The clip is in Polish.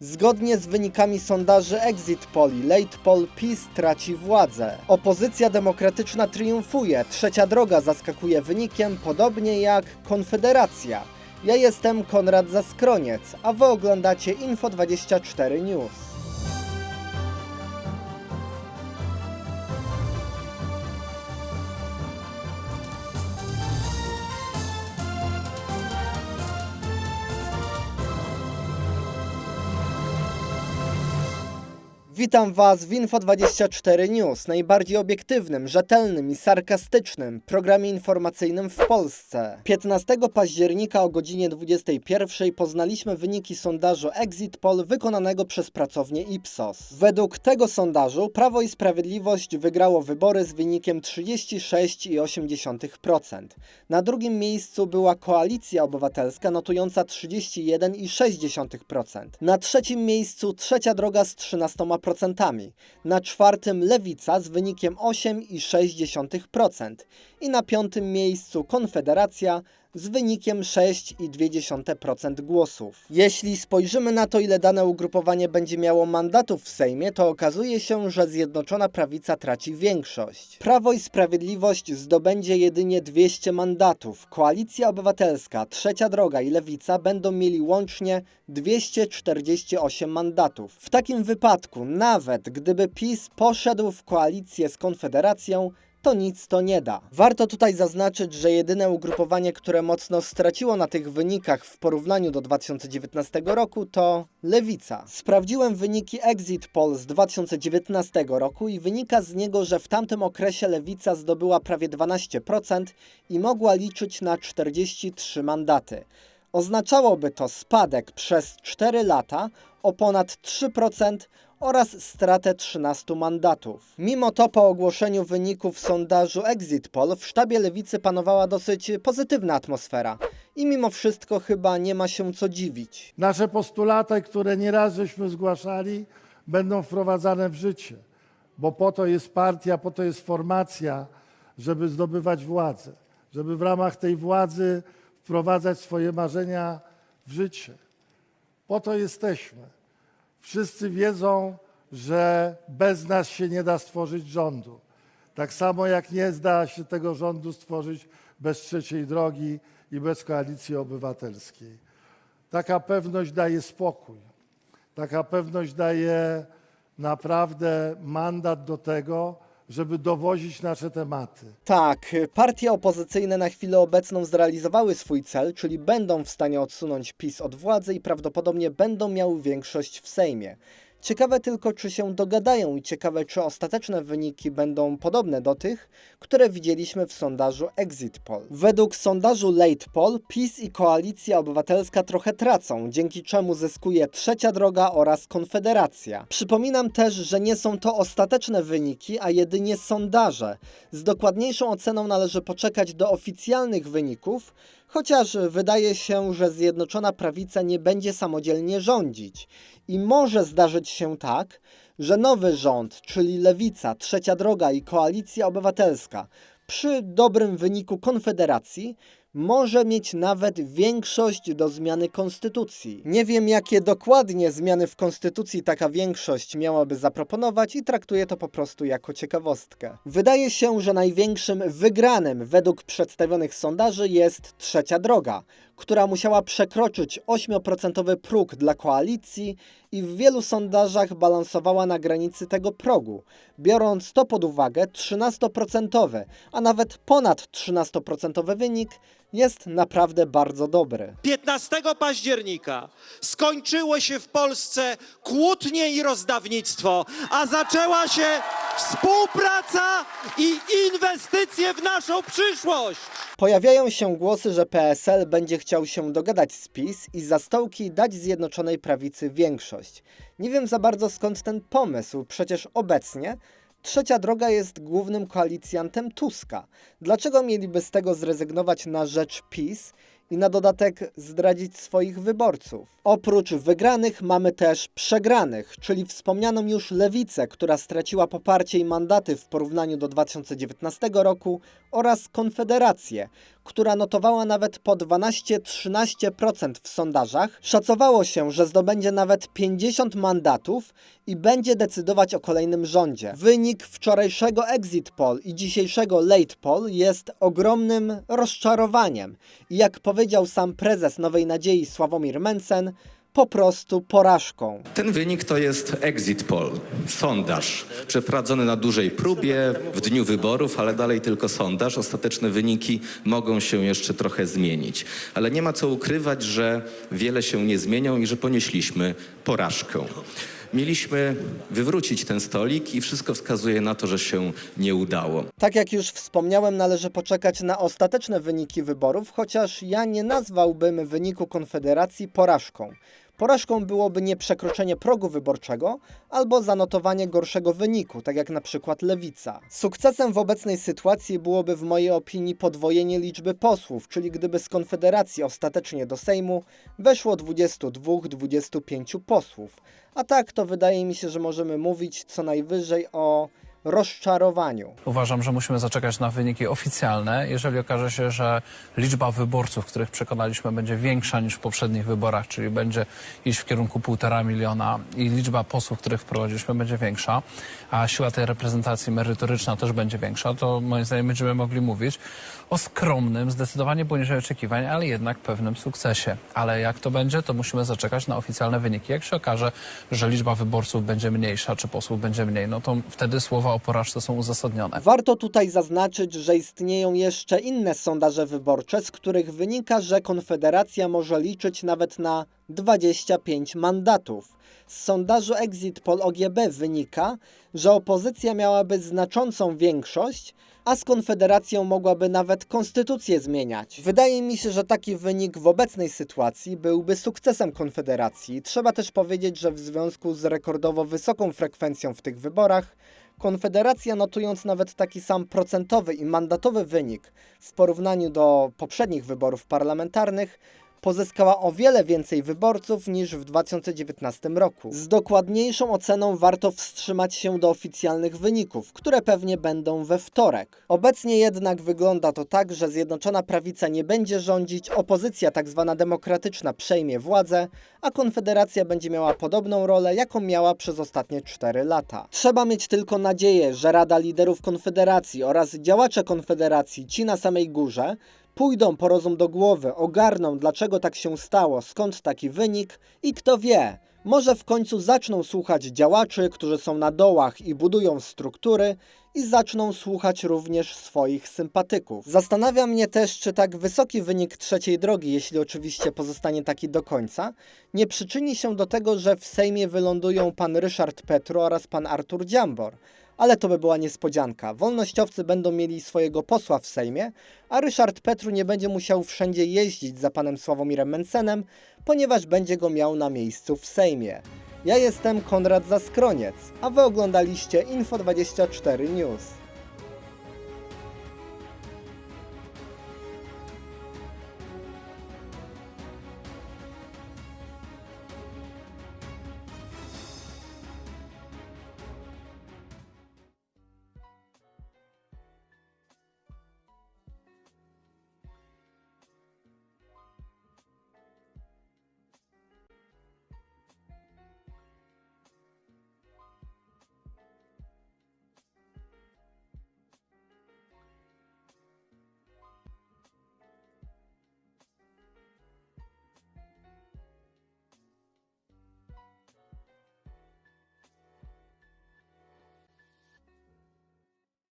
Zgodnie z wynikami sondaży Exit Poll i Late Poll PiS traci władzę. Opozycja demokratyczna triumfuje, trzecia droga zaskakuje wynikiem, podobnie jak Konfederacja. Ja jestem Konrad Zaskroniec, a wy oglądacie Info24 News. Witam Was w Info24 News, najbardziej obiektywnym, rzetelnym i sarkastycznym programie informacyjnym w Polsce. 15 października o godzinie 21 poznaliśmy wyniki sondażu Exit Poll wykonanego przez pracownię Ipsos. Według tego sondażu Prawo i Sprawiedliwość wygrało wybory z wynikiem 36,8%. Na drugim miejscu była Koalicja Obywatelska notująca 31,6%. Na trzecim miejscu Trzecia Droga z 13%. Na czwartym Lewica z wynikiem 8,6%. I na piątym miejscu Konfederacja z wynikiem 6,2% głosów. Jeśli spojrzymy na to, ile dane ugrupowanie będzie miało mandatów w Sejmie, to okazuje się, że Zjednoczona Prawica traci większość. Prawo i Sprawiedliwość zdobędzie jedynie 200 mandatów. Koalicja Obywatelska, Trzecia Droga i Lewica będą mieli łącznie 248 mandatów. W takim wypadku, nawet gdyby PiS poszedł w koalicję z Konfederacją, to nic to nie da. Warto tutaj zaznaczyć, że jedyne ugrupowanie, które mocno straciło na tych wynikach w porównaniu do 2019 roku to Lewica. Sprawdziłem wyniki Exit Poll z 2019 roku i wynika z niego, że w tamtym okresie Lewica zdobyła prawie 12% i mogła liczyć na 43 mandaty. Oznaczałoby to spadek przez 4 lata o ponad 3% oraz stratę 13 mandatów. Mimo to po ogłoszeniu wyników sondażu Exit Poll w sztabie lewicy panowała dosyć pozytywna atmosfera i mimo wszystko chyba nie ma się co dziwić. Nasze postulaty, które nieraz żeśmy zgłaszali, będą wprowadzane w życie, bo po to jest partia, po to jest formacja, żeby zdobywać władzę, żeby w ramach tej władzy wprowadzać swoje marzenia w życie. Po to jesteśmy. Wszyscy wiedzą, że bez nas się nie da stworzyć rządu. Tak samo jak nie da się tego rządu stworzyć bez trzeciej drogi i bez koalicji obywatelskiej. Taka pewność daje spokój. Taka pewność daje naprawdę mandat do tego, żeby dowozić nasze tematy. Tak, partie opozycyjne na chwilę obecną zrealizowały swój cel, czyli będą w stanie odsunąć PiS od władzy i prawdopodobnie będą miały większość w Sejmie. Ciekawe tylko, czy się dogadają i ciekawe, czy ostateczne wyniki będą podobne do tych, które widzieliśmy w sondażu Exit Poll. Według sondażu Late Poll PiS i Koalicja Obywatelska trochę tracą, dzięki czemu zyskuje Trzecia Droga oraz Konfederacja. Przypominam też, że nie są to ostateczne wyniki, a jedynie sondaże. Z dokładniejszą oceną należy poczekać do oficjalnych wyników, chociaż wydaje się, że Zjednoczona Prawica nie będzie samodzielnie rządzić. I może zdarzyć się tak, że nowy rząd, czyli Lewica, Trzecia Droga i Koalicja Obywatelska, przy dobrym wyniku Konfederacji, może mieć nawet większość do zmiany konstytucji. Nie wiem, jakie dokładnie zmiany w konstytucji taka większość miałaby zaproponować i traktuję to po prostu jako ciekawostkę. Wydaje się, że największym wygranym według przedstawionych sondaży jest trzecia droga, która musiała przekroczyć 8% próg dla koalicji i w wielu sondażach balansowała na granicy tego progu, biorąc to pod uwagę 13%, a nawet ponad 13% wynik jest naprawdę bardzo dobry. 15 października skończyło się w Polsce kłótnie i rozdawnictwo, a zaczęła się współpraca i inwestycje w naszą przyszłość. Pojawiają się głosy, że PSL będzie chciał się dogadać z PiS i za stołki dać Zjednoczonej Prawicy większość. Nie wiem za bardzo skąd ten pomysł, przecież obecnie Trzecia Droga jest głównym koalicjantem Tuska. Dlaczego mieliby z tego zrezygnować na rzecz PiS i na dodatek zdradzić swoich wyborców? Oprócz wygranych mamy też przegranych, czyli wspomnianą już Lewicę, która straciła poparcie i mandaty w porównaniu do 2019 roku oraz Konfederację, która notowała nawet po 12-13% w sondażach, szacowało się, że zdobędzie nawet 50 mandatów i będzie decydować o kolejnym rządzie. Wynik wczorajszego exit poll i dzisiejszego late poll jest ogromnym rozczarowaniem. I jak powiedział sam prezes Nowej Nadziei Sławomir Mencen, po prostu porażką. Ten wynik to jest exit poll, sondaż przeprowadzony na dużej próbie w dniu wyborów, ale dalej tylko sondaż. Ostateczne wyniki mogą się jeszcze trochę zmienić. Ale nie ma co ukrywać, że wiele się nie zmienią i że ponieśliśmy porażkę. Mieliśmy wywrócić ten stolik i wszystko wskazuje na to, że się nie udało. Tak jak już wspomniałem, należy poczekać na ostateczne wyniki wyborów, chociaż ja nie nazwałbym wyniku Konfederacji porażką. Porażką byłoby nie przekroczenie progu wyborczego albo zanotowanie gorszego wyniku, tak jak na przykład Lewica. Sukcesem w obecnej sytuacji byłoby w mojej opinii podwojenie liczby posłów, czyli gdyby z Konfederacji ostatecznie do Sejmu weszło 22-25 posłów. A tak to wydaje mi się, że możemy mówić co najwyżej o rozczarowaniu. Uważam, że musimy zaczekać na wyniki oficjalne. Jeżeli okaże się, że liczba wyborców, których przekonaliśmy, będzie większa niż w poprzednich wyborach, czyli będzie iść w kierunku półtora miliona i liczba posłów, których wprowadziliśmy, będzie większa, a siła tej reprezentacji merytoryczna też będzie większa, to moim zdaniem będziemy mogli mówić o skromnym, zdecydowanie poniżej oczekiwań, ale jednak pewnym sukcesie. Ale jak to będzie, to musimy zaczekać na oficjalne wyniki. Jak się okaże, że liczba wyborców będzie mniejsza, czy posłów będzie mniej, no to wtedy słowa o porażce są uzasadnione. Warto tutaj zaznaczyć, że istnieją jeszcze inne sondaże wyborcze, z których wynika, że Konfederacja może liczyć nawet na 25 mandatów. Z sondażu Exit Poll OGB wynika, że opozycja miałaby znaczącą większość, a z Konfederacją mogłaby nawet konstytucję zmieniać. Wydaje mi się, że taki wynik w obecnej sytuacji byłby sukcesem Konfederacji. Trzeba też powiedzieć, że w związku z rekordowo wysoką frekwencją w tych wyborach, Konfederacja notując nawet taki sam procentowy i mandatowy wynik w porównaniu do poprzednich wyborów parlamentarnych, pozyskała o wiele więcej wyborców niż w 2019 roku. Z dokładniejszą oceną warto wstrzymać się do oficjalnych wyników, które pewnie będą we wtorek. Obecnie jednak wygląda to tak, że Zjednoczona Prawica nie będzie rządzić, opozycja tzw. demokratyczna przejmie władzę, a Konfederacja będzie miała podobną rolę, jaką miała przez ostatnie 4 lata. Trzeba mieć tylko nadzieję, że Rada Liderów Konfederacji oraz działacze Konfederacji, ci na samej górze, pójdą po rozum do głowy, ogarną dlaczego tak się stało, skąd taki wynik i kto wie, może w końcu zaczną słuchać działaczy, którzy są na dołach i budują struktury i zaczną słuchać również swoich sympatyków. Zastanawia mnie też, czy tak wysoki wynik trzeciej drogi, jeśli oczywiście pozostanie taki do końca, nie przyczyni się do tego, że w Sejmie wylądują pan Ryszard Petru oraz pan Artur Dziambor. Ale to by była niespodzianka. Wolnościowcy będą mieli swojego posła w Sejmie, a Ryszard Petru nie będzie musiał wszędzie jeździć za panem Sławomirem Mencenem, ponieważ będzie go miał na miejscu w Sejmie. Ja jestem Konrad Zaskroniec, a wy oglądaliście Info24 News.